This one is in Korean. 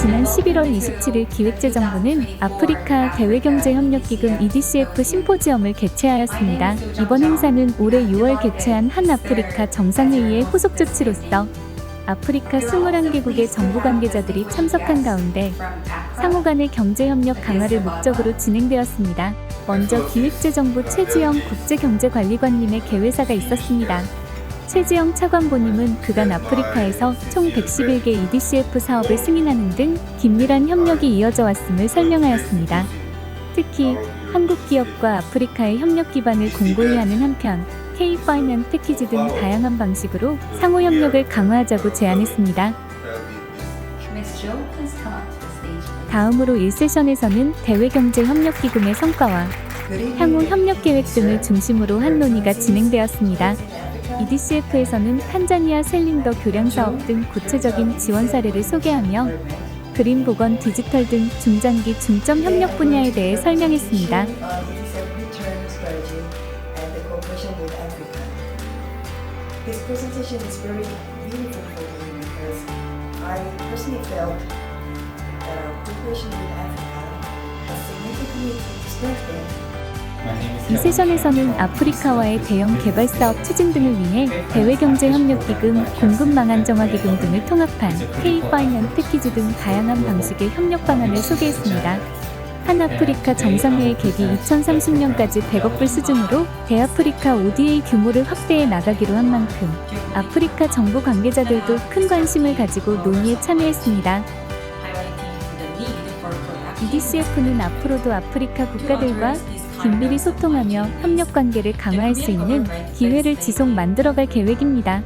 지난 11월 27일 기획재정부는 아프리카 대외경제협력기금 EDCF 심포지엄을 개최하였습니다. 이번 행사는 올해 6월 개최한 한 아프리카 정상회의의 후속 조치로서 아프리카 21개국의 정부 관계자들이 참석한 가운데 상호 간의 경제협력 강화를 목적으로 진행되었습니다. 먼저 기획재정부 최지영 국제경제관리관님의 개회사가 있었습니다. 최지영 차관보님은 그간 아프리카에서 총 111개 EDCF 사업을 승인하는 등 긴밀한 협력이 이어져 왔음을 설명하였습니다. 특히 한국 기업과 아프리카의 협력 기반을 공고히 하는 한편 K-파이난 패키지 등 다양한 방식으로 상호 협력을 강화하자고 제안했습니다. 다음으로 1세션에서는 대외경제협력기금의 성과와 향후 협력 계획 등을 중심으로 한 논의가 진행되었습니다. EDCF에서는 탄자니아 셀린더 교량 사업 등 구체적인 지원 사례를 소개하며 그린 보건 디지털 등 중장기 중점 협력 분야에 대해 설명했습니다. uh, 이 세션에서는 아프리카와의 대형 개발 사업 추진 등을 위해 대외경제협력기금, 공급망 안정화기금 등을 통합한 K-파이난 패키지 등 다양한 방식의 협력 방안을 소개했습니다. 한 아프리카 정상회의 객이 2030년까지 100억 불 수준으로 대아프리카 ODA 규모를 확대해 나가기로 한 만큼 아프리카 정부 관계자들도 큰 관심을 가지고 논의에 참여했습니다. EDCF는 앞으로도 아프리카 국가들과 긴밀히 소통하며 협력 관계를 강화할 수 있는 기회를 지속 만들어갈 계획입니다.